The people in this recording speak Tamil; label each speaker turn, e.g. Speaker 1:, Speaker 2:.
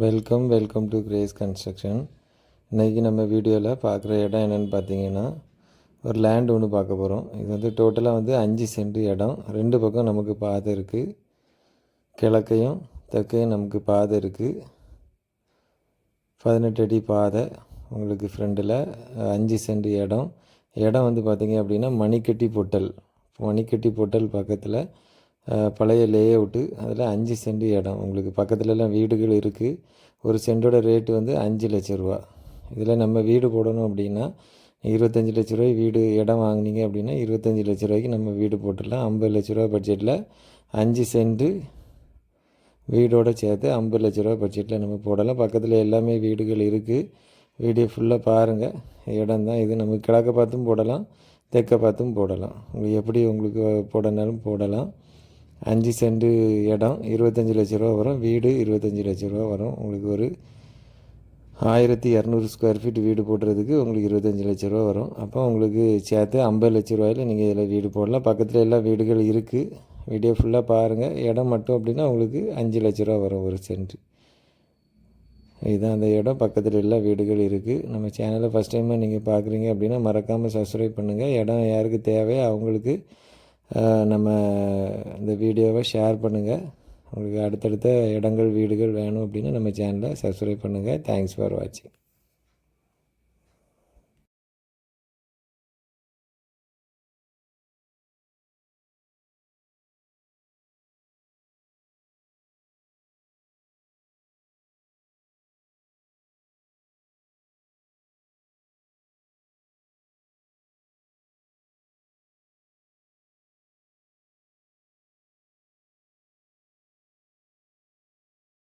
Speaker 1: Welcome welcome to grace construction இன்றைக்கி நம்ம வீடியோவில் பார்க்குற இடம் என்னென்னு பார்த்தீங்கன்னா ஒரு லேண்ட் ஒன்று பார்க்க போகிறோம் இது வந்து டோட்டலாக வந்து அஞ்சு சென்ட் இடம். ரெண்டு பக்கம் நமக்கு பாதை இருக்குது கிழக்கையும் தெற்கையும் நமக்கு பாதை இருக்குது பதினெட்டு அடி பாதை உங்களுக்கு ஃப்ரெண்டில் அஞ்சு சென்ட் இடம். இடம் வந்து பார்த்திங்க அப்படின்னா மணிக்கட்டி பொட்டல். மணிக்கட்டி பொட்டல் பக்கத்தில் பழைய லேஅவுட்டு அதில் அஞ்சு சென்ட் இடம். உங்களுக்கு பக்கத்துலலாம் வீடுகள் இருக்குது ஒரு சென்டோட ரேட்டு வந்து அஞ்சு லட்ச ரூபா. இதில் நம்ம வீடு போடணும் அப்படின்னா இருபத்தஞ்சி லட்ச ரூபாய் வீடு இடம் வாங்குனீங்க அப்படின்னா இருபத்தஞ்சி லட்ச ரூபாய்க்கு நம்ம வீடு போட்டுடலாம். ஐம்பது லட்ச ரூபா பட்ஜெட்டில் அஞ்சு சென்ட்டு வீடோடு சேர்த்து ஐம்பது லட்ச ரூபா பட்ஜெட்டில் நம்ம போடலாம். பக்கத்தில் எல்லாமே வீடுகள் இருக்குது வீடியோ ஃபுல்லாக பாருங்கள் இடம் தான் இது. நம்ம கிழக்க பார்த்தும் போடலாம் தெற்க பார்த்தும் போடலாம். உங்களுக்கு எப்படி உங்களுக்கு போடனாலும் போடலாம். அஞ்சு சென்ட் இடம் இருபத்தஞ்சி லட்ச ரூபா வரும். வீடு இருபத்தஞ்சி லட்ச ரூபா வரும். உங்களுக்கு ஒரு ஆயிரத்தி இரநூறு ஸ்கொயர் ஃபீட் வீடு போடுறதுக்கு உங்களுக்கு இருபத்தஞ்சி லட்ச ரூபா வரும். அப்போ உங்களுக்கு சேர்த்து ஐம்பது லட்ச ரூபாயில் நீங்கள் இதில் வீடு போடலாம். பக்கத்தில் எல்லா வீடுகள் இருக்குது வீடியோ ஃபுல்லாக பாருங்கள் இடம் மட்டும் அப்படின்னா உங்களுக்கு அஞ்சு லட்ச ரூபா வரும் ஒரு சென்ட். இதுதான் அந்த இடம். பக்கத்தில் எல்லா வீடுகள் இருக்குது நம்ம சேனலை ஃபஸ்ட் டைமாக நீங்கள் பார்க்குறீங்க அப்படின்னா மறக்காமல் சப்ஸ்கிரைப் பண்ணுங்கள் இடம் யாருக்கு தேவையோ அவங்களுக்கு நம்ம இந்த வீடியோவை ஷேர் பண்ணுங்கள் உங்களுக்கு அடுத்தடுத்த இடங்கள் வீடுகள் வேணும் அப்படின்னா நம்ம சேனலை சப்ஸ்கிரைப் பண்ணுங்கள் தேங்க்ஸ் ஃபார் வாட்சிங்